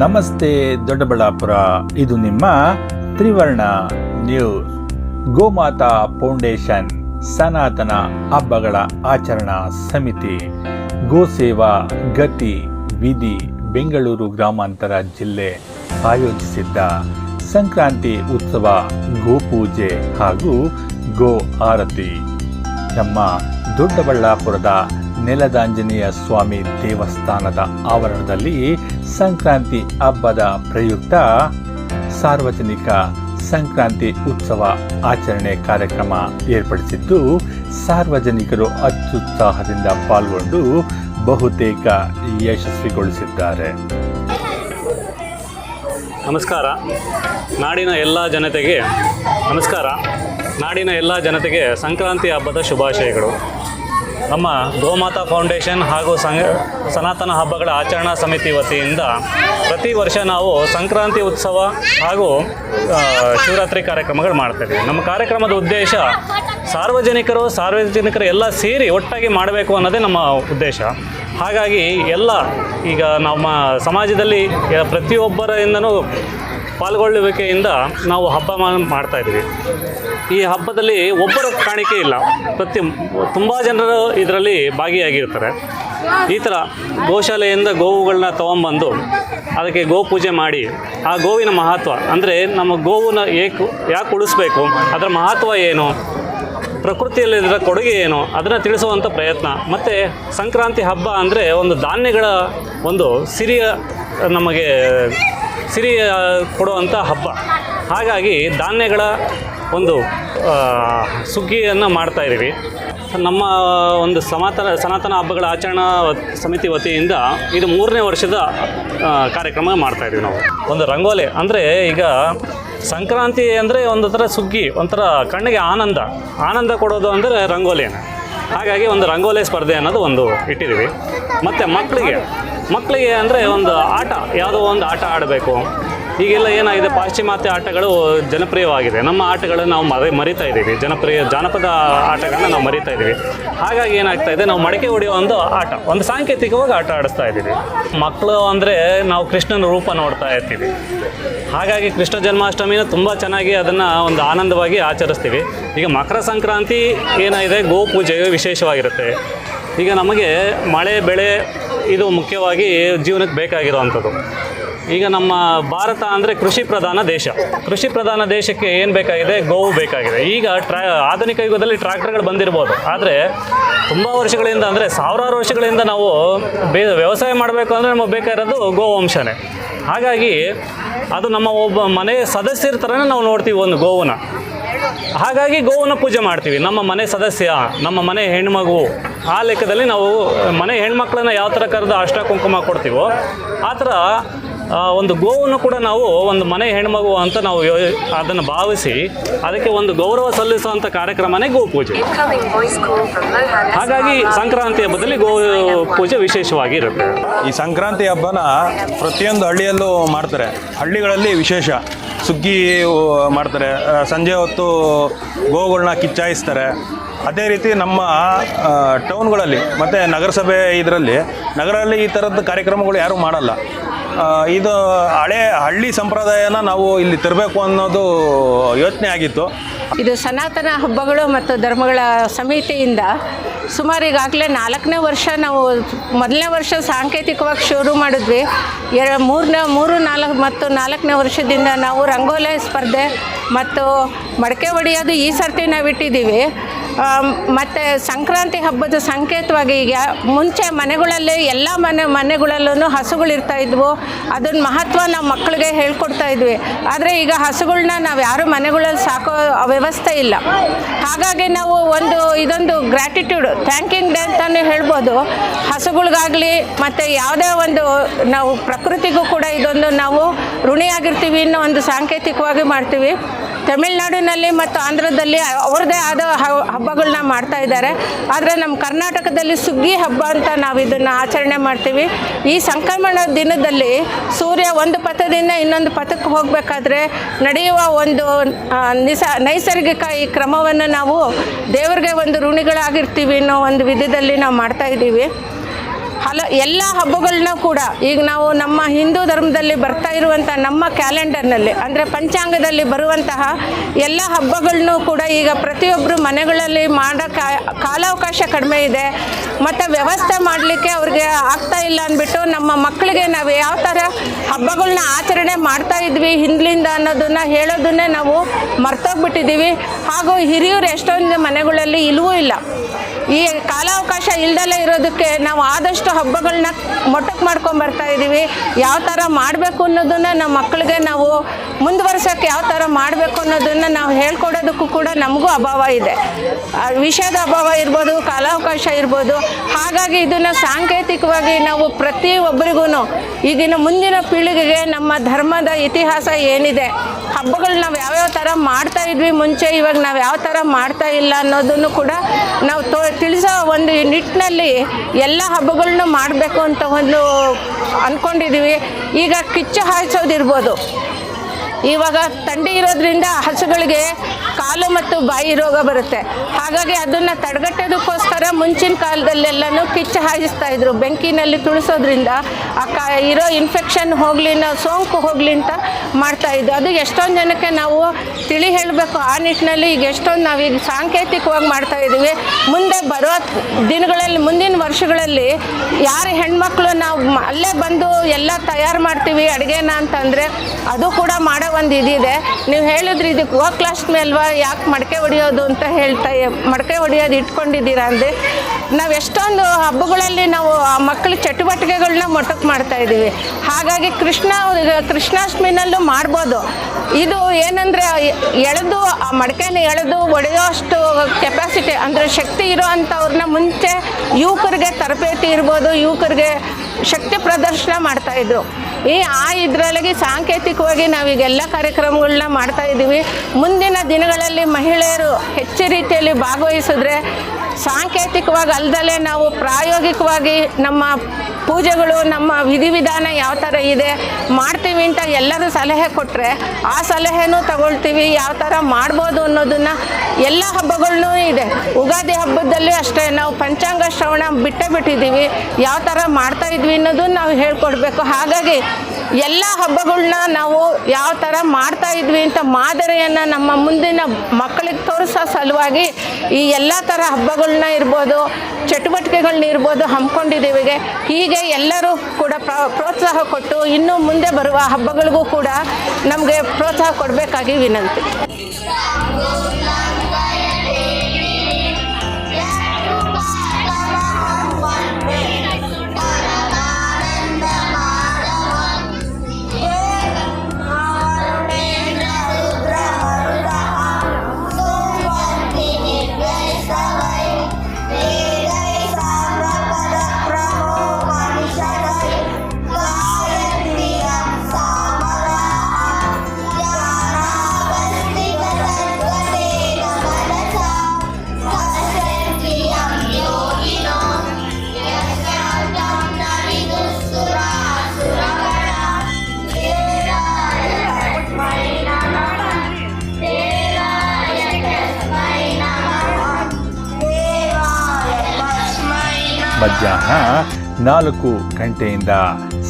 ನಮಸ್ತೆ ದೊಡ್ಡಬಳ್ಳಾಪುರ, ಇದು ನಿಮ್ಮ ತ್ರಿವರ್ಣ ನ್ಯೂಸ್. ಗೋಮಾತಾ ಫೌಂಡೇಶನ್, ಸನಾತನ ಹಬ್ಬಗಳ ಆಚರಣಾ ಸಮಿತಿ. ಗೋಸೇವಾ ಗತಿ, ವಿಧಿ, ಬೆಂಗಳೂರು ಗ್ರಾಮಾಂತರ ಜಿಲ್ಲೆ ಆಯೋಜಿಸಿದ್ದ ಸಂಕ್ರಾಂತಿ ಉತ್ಸವ ಗೋಪೂಜೆ ಹಾಗೂ ಗೋ ಆರತಿ. ನಮ್ಮ ದೊಡ್ಡಬಳ್ಳಾಪುರದ ನೆಲದಾಂಜನೇಯ ಸ್ವಾಮಿ ದೇವಸ್ಥಾನದ ಆವರಣದಲ್ಲಿ ಸಂಕ್ರಾಂತಿ ಹಬ್ಬದ ಪ್ರಯುಕ್ತ ಸಾರ್ವಜನಿಕ ಸಂಕ್ರಾಂತಿ ಉತ್ಸವ ಆಚರಣೆ ಕಾರ್ಯಕ್ರಮ ಏರ್ಪಡಿಸಿದ್ದು, ಸಾರ್ವಜನಿಕರು ಅತ್ಯುತ್ಸಾಹದಿಂದ ಪಾಲ್ಗೊಂಡು ಬಹುತೇಕ ಯಶಸ್ವಿಗೊಳಿಸಿದ್ದಾರೆ. ನಮಸ್ಕಾರ. ನಾಡಿನ ಎಲ್ಲ ಜನತೆಗೆ ನಮಸ್ಕಾರ. ನಾಡಿನ ಎಲ್ಲ ಜನತೆಗೆ ಸಂಕ್ರಾಂತಿ ಹಬ್ಬದ ಶುಭಾಶಯಗಳು. ನಮ್ಮ ಗೋಮಾತಾ ಫೌಂಡೇಶನ್ ಹಾಗೂ ಸಂಘ ಸನಾತನ ಹಬ್ಬಗಳ ಆಚರಣಾ ಸಮಿತಿ ವತಿಯಿಂದ ಪ್ರತಿ ವರ್ಷ ನಾವು ಸಂಕ್ರಾಂತಿ ಉತ್ಸವ ಹಾಗೂ ಶಿವರಾತ್ರಿ ಕಾರ್ಯಕ್ರಮಗಳು ಮಾಡ್ತೇವೆ. ನಮ್ಮ ಕಾರ್ಯಕ್ರಮದ ಉದ್ದೇಶ ಸಾರ್ವಜನಿಕರು ಸಾರ್ವಜನಿಕರು ಎಲ್ಲ ಸೇರಿ ಒಟ್ಟಾಗಿ ಮಾಡಬೇಕು ಅನ್ನೋದೇ ನಮ್ಮ ಉದ್ದೇಶ. ಹಾಗಾಗಿ ಎಲ್ಲ ಈಗ ನಮ್ಮ ಸಮಾಜದಲ್ಲಿ ಪ್ರತಿಯೊಬ್ಬರಿಂದನೂ ಪಾಲ್ಗೊಳ್ಳುವಿಕೆಯಿಂದ ನಾವು ಹಬ್ಬ ಮಾಡ್ತಾ ಇದ್ದೀವಿ. ಈ ಹಬ್ಬದಲ್ಲಿ ಒಬ್ಬರ ಕಾಣಿಕೆ ಇಲ್ಲ. ಪ್ರತಿ ತುಂಬ ಜನರು ಇದರಲ್ಲಿ ಭಾಗಿಯಾಗಿರ್ತಾರೆ. ಈ ಥರ ಗೋಶಾಲೆಯಿಂದ ಗೋವುಗಳನ್ನ ತೊಗೊಂಬಂದು ಅದಕ್ಕೆ ಗೋ ಪೂಜೆ ಮಾಡಿ ಆ ಗೋವಿನ ಮಹತ್ವ, ಅಂದರೆ ನಮ್ಮ ಗೋವನ್ನ ಏಕು ಯಾಕೆ ಉಳಿಸ್ಬೇಕು, ಅದರ ಮಹತ್ವ ಏನು ಪ್ರಕೃತಿಯಲ್ಲಿರೋ ಕೊಡುಗೆ ಏನು, ಅದನ್ನು ತಿಳಿಸುವಂಥ ಪ್ರಯತ್ನ. ಮತ್ತು ಸಂಕ್ರಾಂತಿ ಹಬ್ಬ ಅಂದರೆ ಒಂದು ಧಾನ್ಯಗಳ ಒಂದು ಸಿರಿಯ ನಮಗೆ ಸಿರಿ ಕೊಡುವಂಥ ಹಬ್ಬ. ಹಾಗಾಗಿ ಧಾನ್ಯಗಳ ಒಂದು ಸುಗ್ಗಿಯನ್ನು ಮಾಡ್ತಾ ಇದ್ದೀವಿ ನಮ್ಮ ಒಂದು ಸನಾತನ ಸನಾತನ ಹಬ್ಬಗಳ ಆಚರಣಾ ಸಮಿತಿ ವತಿಯಿಂದ ಇದು ಮೂರನೇ ವರ್ಷದ ಕಾರ್ಯಕ್ರಮ ಮಾಡ್ತಾ ಇದ್ದೀವಿ ನಾವು. ಒಂದು ರಂಗೋಲಿ ಅಂದರೆ ಈಗ ಸಂಕ್ರಾಂತಿ ಅಂದರೆ ಒಂದು ಥರ ಸುಗ್ಗಿ, ಒಂಥರ ಕಣ್ಣಿಗೆ ಆನಂದ. ಆನಂದ ಕೊಡೋದು ಅಂದರೆ ರಂಗೋಲಿನೇ. ಹಾಗಾಗಿ ಒಂದು ರಂಗೋಲಿ ಸ್ಪರ್ಧೆ ಅನ್ನೋದು ಒಂದು ಇಟ್ಟಿದ್ದೀವಿ. ಮತ್ತು ಮಕ್ಕಳಿಗೆ ಮಕ್ಕಳಿಗೆ ಅಂದರೆ ಒಂದು ಆಟ, ಯಾವುದೋ ಒಂದು ಆಟ ಆಡಬೇಕು. ಈಗೆಲ್ಲ ಏನಾಗಿದೆ? ಪಾಶ್ಚಿಮಾತ್ಯ ಆಟಗಳು ಜನಪ್ರಿಯವಾಗಿದೆ. ನಮ್ಮ ಆಟಗಳನ್ನು ನಾವು ಮರೆ, ಮರಿತಾ ಇದ್ದೀವಿ. ಜನಪ್ರಿಯ, ಜಾನಪದ ಆಟಗಳನ್ನ ನಾವು ಮರಿತಾ ಇದ್ದೀವಿ. ಹಾಗಾಗಿ ಏನಾಗ್ತಾ ಇದೆ? ನಾವು ಮಡಕೆ ಹೊಡೆಯೋ ಒಂದು ಆಟ, ಒಂದು ಸಾಂಕೇತಿಕವಾಗಿ ಆಟ ಆಡಿಸ್ತಾ ಇದ್ದೀವಿ. ಮಕ್ಕಳು ಅಂದರೆ ನಾವು ಕೃಷ್ಣನ ರೂಪ ನೋಡ್ತಾ ಇರ್ತೀವಿ. ಹಾಗಾಗಿ ಕೃಷ್ಣ ಜನ್ಮಾಷ್ಟಮಿನ ತುಂಬ ಚೆನ್ನಾಗಿ ಅದನ್ನು ಒಂದು ಆನಂದವಾಗಿ ಆಚರಿಸ್ತೀವಿ. ಈಗ ಮಕರ ಸಂಕ್ರಾಂತಿ ಏನಾಗಿದೆ? ಗೋಪೂಜೆ ವಿಶೇಷವಾಗಿರುತ್ತೆ. ಈಗ ನಮಗೆ ಮಳೆ, ಬೆಳೆ ಇದು ಮುಖ್ಯವಾಗಿ ಜೀವನಕ್ಕೆ ಬೇಕಾಗಿರುವಂಥದ್ದು. ಈಗ ನಮ್ಮ ಭಾರತ ಅಂದರೆ ಕೃಷಿ ಪ್ರಧಾನ ದೇಶ. ಕೃಷಿ ಪ್ರಧಾನ ದೇಶಕ್ಕೆ ಏನು ಬೇಕಾಗಿದೆ? ಗೋವು ಬೇಕಾಗಿದೆ. ಈಗ ಟ್ರಾ ಆಧುನಿಕ ಯುಗದಲ್ಲಿ ಟ್ರ್ಯಾಕ್ಟರ್ಗಳು ಬಂದಿರ್ಬೋದು. ಆದರೆ ತುಂಬ ವರ್ಷಗಳಿಂದ ಅಂದರೆ ಸಾವಿರಾರು ವರ್ಷಗಳಿಂದ ನಾವು ಬೇ ವ್ಯವಸಾಯ ಮಾಡಬೇಕು ಅಂದರೆ ನಮಗೆ ಬೇಕಾಗಿರೋದು ಗೋವಂಶನೇ ಹಾಗಾಗಿ ಅದು ನಮ್ಮ ಒಬ್ಬ ಮನೆಯ ಸದಸ್ಯರ ಥರನೇ ನಾವು ನೋಡ್ತೀವಿ ಒಂದು ಗೋವನ್ನ ಹಾಗಾಗಿ ಗೋವನ್ನು ಪೂಜೆ ಮಾಡ್ತೀವಿ. ನಮ್ಮ ಮನೆ ಸದಸ್ಯ, ನಮ್ಮ ಮನೆ ಹೆಣ್ಮಗು ಆ ಲೆಕ್ಕದಲ್ಲಿ ನಾವು ಮನೆ ಹೆಣ್ಮಕ್ಳನ್ನ ಯಾವ ಥರ ಕರೆದು ಅಷ್ಟ ಕುಂಕುಮ ಕೊಡ್ತೀವೋ ಆ ಥರ ಒಂದು ಗೋವನ್ನು ಕೂಡ ನಾವು ಒಂದು ಮನೆ ಹೆಣ್ಮಗು ಅಂತ ನಾವು ಯೋ ಅದನ್ನು ಭಾವಿಸಿ ಅದಕ್ಕೆ ಒಂದು ಗೌರವ ಸಲ್ಲಿಸುವಂಥ ಕಾರ್ಯಕ್ರಮನೇ ಗೋ ಪೂಜೆ. ಹಾಗಾಗಿ ಸಂಕ್ರಾಂತಿ ಹಬ್ಬದಲ್ಲಿ ಗೋ ಪೂಜೆ ವಿಶೇಷವಾಗಿ ಇರುತ್ತೆ. ಈ ಸಂಕ್ರಾಂತಿ ಹಬ್ಬನ ಪ್ರತಿಯೊಂದು ಹಳ್ಳಿಯಲ್ಲೂ ಮಾಡ್ತಾರೆ. ಹಳ್ಳಿಗಳಲ್ಲಿ ವಿಶೇಷ. ಸುಗ್ಗಿ ಮಾಡ್ತಾರೆ. ಸಂಜೆ ಹೊತ್ತು ಗೋವುಗಳನ್ನ ಕಿಚ್ಚಾಯಿಸ್ತಾರೆ. ಅದೇ ರೀತಿ ನಮ್ಮ ಟೌನ್ಗಳಲ್ಲಿ, ಮತ್ತು ನಗರಸಭೆ ಇದರಲ್ಲಿ, ನಗರದಲ್ಲಿ ಈ ಥರದ ಕಾರ್ಯಕ್ರಮಗಳು ಯಾರೂ ಮಾಡಲ್ಲ. ಇದು ಹಳೆ ಹಳ್ಳಿ ಸಂಪ್ರದಾಯನ ನಾವು ಇಲ್ಲಿ ತರಬೇಕು ಅನ್ನೋದು ಯೋಚನೆ ಆಗಿತ್ತು. ಇದು ಸನಾತನ ಹಬ್ಬಗಳು ಮತ್ತು ಧರ್ಮಗಳ ಸಮಿತಿಯಿಂದ ಸುಮಾರು ಈಗಾಗಲೇ ನಾಲ್ಕನೇ ವರ್ಷ ನಾವು ಮೊದಲನೇ ವರ್ಷ ಸಾಂಕೇತಿಕವಾಗಿ ಶುರು ಮಾಡಿದ್ವಿ. ಎರ, ಮೂರನೇ, ಮೂರು, ನಾಲ್ಕು ಮತ್ತು ನಾಲ್ಕನೇ ವರ್ಷದಿಂದ ನಾವು ರಂಗೋಲಿ ಸ್ಪರ್ಧೆ ಮತ್ತು ಮಡಕೆ ಹೊಡೆಯೋದು ಈ ಸರ್ತಿ ನಾವು ಇಟ್ಟಿದ್ದೀವಿ ಮತ್ತು ಸಂಕ್ರಾಂತಿ ಹಬ್ಬದ ಸಂಕೇತವಾಗಿ ಈಗ ಮುಂಚೆ ಮನೆಗಳಲ್ಲಿ ಎಲ್ಲ ಮನೆ ಮನೆಗಳಲ್ಲೂ ಹಸುಗಳಿರ್ತಾ ಇದ್ವು. ಅದನ್ನ ಮಹತ್ವ ನಾವು ಮಕ್ಕಳಿಗೆ ಹೇಳ್ಕೊಡ್ತಾ ಇದ್ವಿ. ಆದರೆ ಈಗ ಹಸುಗಳನ್ನ ನಾವು ಯಾರು ಮನೆಗಳಲ್ಲಿ ಸಾಕೋ ವ್ಯವಸ್ಥೆ ಇಲ್ಲ. ಹಾಗಾಗಿ ನಾವು ಒಂದು ಇದೊಂದು ಗ್ರ್ಯಾಟಿಟ್ಯೂಡ್, ಥ್ಯಾಂಕಿಂಗ್ ಡೇ ಅಂತಲೇ ಹೇಳ್ಬೋದು. ಹಸುಗಳಿಗಾಗಲಿ ಮತ್ತು ಯಾವುದೇ ಒಂದು ನಾವು ಪ್ರಕೃತಿಗೂ ಕೂಡ ಇದೊಂದು ನಾವು ಋಣಿಯಾಗಿರ್ತೀವಿ ಅನ್ನೋ ಒಂದು ಸಾಂಕೇತಿಕವಾಗಿ ಮಾಡ್ತೀವಿ. ತಮಿಳ್ನಾಡಿನಲ್ಲಿ ಮತ್ತು ಆಂಧ್ರದಲ್ಲಿ ಅವ್ರದ್ದೇ ಆದ ಹಬ್ಬಗಳನ್ನ ಮಾಡ್ತಾ ಇದ್ದಾರೆ. ಆದರೆ ನಮ್ಮ ಕರ್ನಾಟಕದಲ್ಲಿ ಸುಗ್ಗಿ ಹಬ್ಬ ಅಂತ ನಾವು ಇದನ್ನು ಆಚರಣೆ ಮಾಡ್ತೀವಿ. ಈ ಸಂಕ್ರಮಣ ದಿನದಲ್ಲಿ ಸೂರ್ಯ ಒಂದು ಪಥದಿಂದ ಇನ್ನೊಂದು ಪಥಕ್ಕೆ ಹೋಗಬೇಕಾದ್ರೆ ನಡೆಯುವ ಒಂದು ನಿಸ, ನೈಸರ್ಗಿಕ ಈ ಕ್ರಮವನ್ನು ನಾವು ದೇವರಿಗೆ ಒಂದು ಋಣಿಗಳಾಗಿರ್ತೀವಿ ಅನ್ನೋ ಒಂದು ವಿಧದಲ್ಲಿ ನಾವು ಮಾಡ್ತಾ ಇದ್ದೀವಿ. ಹಲ ಎಲ್ಲ ಹಬ್ಬಗಳನ್ನ ಕೂಡ ಈಗ ನಾವು ನಮ್ಮ ಹಿಂದೂ ಧರ್ಮದಲ್ಲಿ ಬರ್ತಾ ಇರುವಂಥ ನಮ್ಮ ಕ್ಯಾಲೆಂಡರ್ನಲ್ಲಿ, ಅಂದರೆ ಪಂಚಾಂಗದಲ್ಲಿ ಬರುವಂತಹ ಎಲ್ಲ ಹಬ್ಬಗಳನ್ನೂ ಕೂಡ ಈಗ ಪ್ರತಿಯೊಬ್ಬರು ಮನೆಗಳಲ್ಲಿ ಮಾಡೋ ಕಾಲಾವಕಾಶ ಕಡಿಮೆ ಇದೆ, ಮತ್ತು ವ್ಯವಸ್ಥೆ ಮಾಡಲಿಕ್ಕೆ ಅವ್ರಿಗೆ ಆಗ್ತಾ ಇಲ್ಲ ಅಂದ್ಬಿಟ್ಟು ನಮ್ಮ ಮಕ್ಕಳಿಗೆ ನಾವು ಯಾವ ಥರ ಹಬ್ಬಗಳನ್ನ ಆಚರಣೆ ಮಾಡ್ತಾ ಇದ್ವಿ ಹಿಂದ್ಲಿಂದ ಅನ್ನೋದನ್ನ ಹೇಳೋದನ್ನೇ ನಾವು ಮರ್ತೋಗ್ಬಿಟ್ಟಿದ್ದೀವಿ. ಹಾಗೂ ಹಿರಿಯರು ಎಷ್ಟೊಂದು ಮನೆಗಳಲ್ಲಿ ಇಲ್ಲವೂ ಇಲ್ಲ. ಈ ಕಾಲಾವಕಾಶ ಇಲ್ದಲೇ ಇರೋದಕ್ಕೆ ನಾವು ಆದಷ್ಟು ಹಬ್ಬಗಳನ್ನ ಮೊಟ್ಟಕ್ಕೆ ಮಾಡ್ಕೊಂಡು ಬರ್ತಾ ಇದ್ದೀವಿ ಯಾವ ಥರ ಮಾಡಬೇಕು ಅನ್ನೋದನ್ನ ನಮ್ಮ ಮಕ್ಕಳಿಗೆ ನಾವು ಮುಂದುವರ್ಸೋಕ್ಕೆ ಯಾವ ಥರ ಮಾಡಬೇಕು ಅನ್ನೋದನ್ನು ನಾವು ಹೇಳ್ಕೊಡೋದಕ್ಕೂ ಕೂಡ ನಮಗೂ ಅಭಾವ ಇದೆ. ವಿಷಯದ ಅಭಾವ ಇರ್ಬೋದು, ಕಾಲಾವಕಾಶ ಇರ್ಬೋದು. ಹಾಗಾಗಿ ಇದನ್ನು ಸಾಂಕೇತಿಕವಾಗಿ ನಾವು ಪ್ರತಿಯೊಬ್ಬರಿಗೂ ಈಗಿನ ಮುಂದಿನ ಪೀಳಿಗೆಗೆ ನಮ್ಮ ಧರ್ಮದ ಇತಿಹಾಸ ಏನಿದೆ, ಹಬ್ಬಗಳು ನಾವು ಯಾವ್ಯಾವ ಥರ ಮಾಡ್ತಾ ಇದ್ವಿ, ಮುಂಚೆ ಇವಾಗ ನಾವು ಯಾವ ಥರ ಮಾಡ್ತಾ ಇಲ್ಲ ಅನ್ನೋದನ್ನು ಕೂಡ ನಾವು ತೋ ತಿಳಿಸೋ ಒಂದು ನಿಟ್ಟಿನಲ್ಲಿ ಎಲ್ಲ ಹಬ್ಬಗಳನ್ನೂ ಮಾಡಬೇಕು ಅಂತ ಒಂದು ಅಂದ್ಕೊಂಡಿದ್ದೀವಿ ಈಗ ಕಿಚ್ಚು ಹಾಯಿಸೋದಿರ್ಬೋದು. ಇವಾಗ ತಂಡಿ ಇರೋದ್ರಿಂದ ಹಸುಗಳಿಗೆ ಕಾಲು ಮತ್ತು ಬಾಯಿ ರೋಗ ಬರುತ್ತೆ. ಹಾಗಾಗಿ ಅದನ್ನು ತಡೆಗಟ್ಟೋದಕ್ಕೋಸ್ಕರ ಮುಂಚಿನ ಕಾಲದಲ್ಲೆಲ್ಲನೂ ಕಿಚ್ಚು ಹಾಯಿಸ್ತಾ ಇದ್ರು. ಬೆಂಕಿನಲ್ಲಿ ತುಳಿಸೋದ್ರಿಂದ ಆ ಕ ಇರೋ ಇನ್ಫೆಕ್ಷನ್ ಹೋಗಲಿ ನಾವು ಸೋಂಕು ಹೋಗಲಿ ಅಂತ ಮಾಡ್ತಾ ಇದ್ದು ಅದು ಎಷ್ಟೊಂದು ಜನಕ್ಕೆ ನಾವು ತಿಳಿ ಹೇಳಬೇಕು. ಆ ನಿಟ್ಟಿನಲ್ಲಿ ಈಗ ಎಷ್ಟೊಂದು ನಾವು ಈಗ ಸಾಂಕೇತಿಕವಾಗಿ ಮಾಡ್ತಾ ಇದ್ದೀವಿ ಮುಂದೆ ಬರೋ ದಿನಗಳಲ್ಲಿ, ಮುಂದಿನ ವರ್ಷಗಳಲ್ಲಿ ಯಾರು ಹೆಣ್ಮಕ್ಳು ನಾವು ಅಲ್ಲೇ ಬಂದು ಎಲ್ಲ ತಯಾರು ಮಾಡ್ತೀವಿ ಅಡುಗೆನ ಅಂತಂದರೆ ಅದು ಕೂಡ ಮಾಡೋ ಒಂದು ಇದಿದೆ. ನೀವು ಹೇಳಿದ್ರಿ ಇದು ಗೋಕ್ಲಾಸ್ಟ್ ಯಾಕೆ ಮಡಕೆ ಹೊಡಿಯೋದು ಅಂತ ಹೇಳ್ತಾ ಮಡಕೆ ಹೊಡಿಯೋದು ಇಟ್ಕೊಂಡಿದ್ದೀರಾ ಅಂದರೆ, ನಾವು ಎಷ್ಟೊಂದು ಹಬ್ಬಗಳಲ್ಲಿ ನಾವು ಆ ಮಕ್ಕಳ ಚಟುವಟಿಕೆಗಳನ್ನ ಮೊಟಕು ಮಾಡ್ತಾ ಇದ್ದೀವಿ. ಹಾಗಾಗಿ ಕೃಷ್ಣ ಕೃಷ್ಣಾಷ್ಟಮಿನಲ್ಲೂ ಮಾಡ್ಬೋದು. ಇದು ಏನಂದರೆ, ಎಳೆದು, ಆ ಮಡಕೆನ ಎಳೆದು ಒಡೆಯೋ ಅಷ್ಟು ಕೆಪಾಸಿಟಿ ಅಂದರೆ ಶಕ್ತಿ ಇರೋ ಮುಂಚೆ ಯುವಕರಿಗೆ ತರಬೇತಿ ಇರ್ಬೋದು, ಯುವಕರಿಗೆ ಶಕ್ತಿ ಪ್ರದರ್ಶನ ಮಾಡ್ತಾ ಇದ್ರು. ಈ ಆ ಇದರೊಳಗೆ ಸಾಂಕೇತಿಕವಾಗಿ ನಾವೀಗೆಲ್ಲ ಕಾರ್ಯಕ್ರಮಗಳನ್ನ ಮಾಡ್ತಾ ಇದ್ದೀವಿ. ಮುಂದಿನ ದಿನಗಳಲ್ಲಿ ಮಹಿಳೆಯರು ಹೆಚ್ಚು ರೀತಿಯಲ್ಲಿ ಭಾಗವಹಿಸಿದ್ರೆ ಸಾಂಕೇತಿಕವಾಗಿ ಅಲ್ಲದಲ್ಲೇ ನಾವು ಪ್ರಾಯೋಗಿಕವಾಗಿ ನಮ್ಮ ಪೂಜೆಗಳು ನಮ್ಮ ವಿಧಿವಿಧಾನ ಯಾವ ಥರ ಇದೆ ಮಾಡ್ತೀವಿ ಅಂತ ಎಲ್ಲರೂ ಸಲಹೆ ಕೊಟ್ಟರೆ ಆ ಸಲಹೆನೂ ತಗೊಳ್ತೀವಿ, ಯಾವ ಥರ ಮಾಡ್ಬೋದು ಅನ್ನೋದನ್ನು ಎಲ್ಲ ಹಬ್ಬಗಳನ್ನೂ ಇದೆ. ಉಗಾದಿ ಹಬ್ಬದಲ್ಲೂ ಅಷ್ಟೇ, ನಾವು ಪಂಚಾಂಗ ಶ್ರವಣ ಬಿಟ್ಟೇ ಬಿಟ್ಟಿದ್ದೀವಿ, ಯಾವ ಥರ ಮಾಡ್ತಾ ಇದ್ವಿ ಅನ್ನೋದನ್ನು ನಾವು ಹೇಳ್ಕೊಡ್ಬೇಕು. ಹಾಗಾಗಿ ಎಲ್ಲ ಹಬ್ಬಗಳನ್ನ ನಾವು ಯಾವ ಥರ ಮಾಡ್ತಾ ಇದ್ವಿ ಅಂತ ಮಾದರಿಯನ್ನು ನಮ್ಮ ಮುಂದಿನ ಮಕ್ಕಳಿಗೆ ತೋರಿಸೋ ಸಲುವಾಗಿ ಈ ಎಲ್ಲ ಥರ ಹಬ್ಬಗಳನ್ನ ಇರ್ಬೋದು ಚಟುವಟಿಕೆಗಳನ್ನ ಇರ್ಬೋದು ಹಮ್ಮಿಕೊಂಡಿದ್ದೀವಿ ಹೀಗೆ ಎಲ್ಲರೂ ಕೂಡ ಪ್ರ- ಪ್ರೋತ್ಸಾಹ ಕೊಟ್ಟು ಇನ್ನೂ ಮುಂದೆ ಬರುವ ಹಬ್ಬಗಳಿಗೂ ಕೂಡ ನಮಗೆ ಪ್ರೋತ್ಸಾಹ ಕೊಡಬೇಕಾಗಿ ವಿನಂತಿ. ಮಧ್ಯಾಹ್ನ ನಾಲ್ಕು ಗಂಟೆಯಿಂದ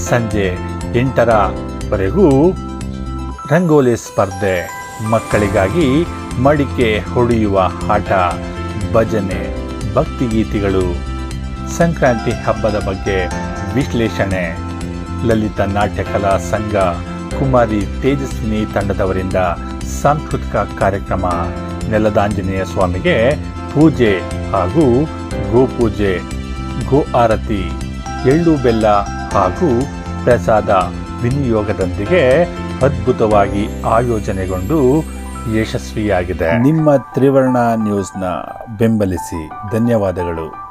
ಸಂಜೆ ಎಂಟರವರೆಗೂ ರಂಗೋಲಿ ಸ್ಪರ್ಧೆ. ಮಕ್ಕಳಿಗಾಗಿ ಮಡಿಕೆ ಹೊಡೆಯುವ ಆಟ, ಭಜನೆ, ಭಕ್ತಿಗೀತೆಗಳು. ಸಂಕ್ರಾಂತಿ ಹಬ್ಬದ ಬಗ್ಗೆ ವಿಶ್ಲೇಷಣೆ. ಲಲಿತ ನಾಟ್ಯ ಕಲಾ ಸಂಘ, ಕುಮಾರಿ ತೇಜಸ್ವಿನಿ ತಂಡದವರಿಂದ ಸಾಂಸ್ಕೃತಿಕ ಕಾರ್ಯಕ್ರಮ. ನೆಲದಾಂಜನೇಯ ಸ್ವಾಮಿಗೆ ಪೂಜೆ ಹಾಗೂ ಗೋಪೂಜೆ ಗೋ ಆರತಿ, ಎಳ್ಳು ಬೆಲ್ಲ ಹಾಗೂ ಪ್ರಸಾದ ವಿನಿಯೋಗದೊಂದಿಗೆ ಅದ್ಭುತವಾಗಿ ಆಯೋಜನೆಗೊಂಡು ಯಶಸ್ವಿಯಾಗಿದೆ. ನಿಮ್ಮ ತ್ರಿವರ್ಣ ನ್ಯೂಸ್ನ ಬೆಂಬಲಿಸಿ ಧನ್ಯವಾದಗಳು.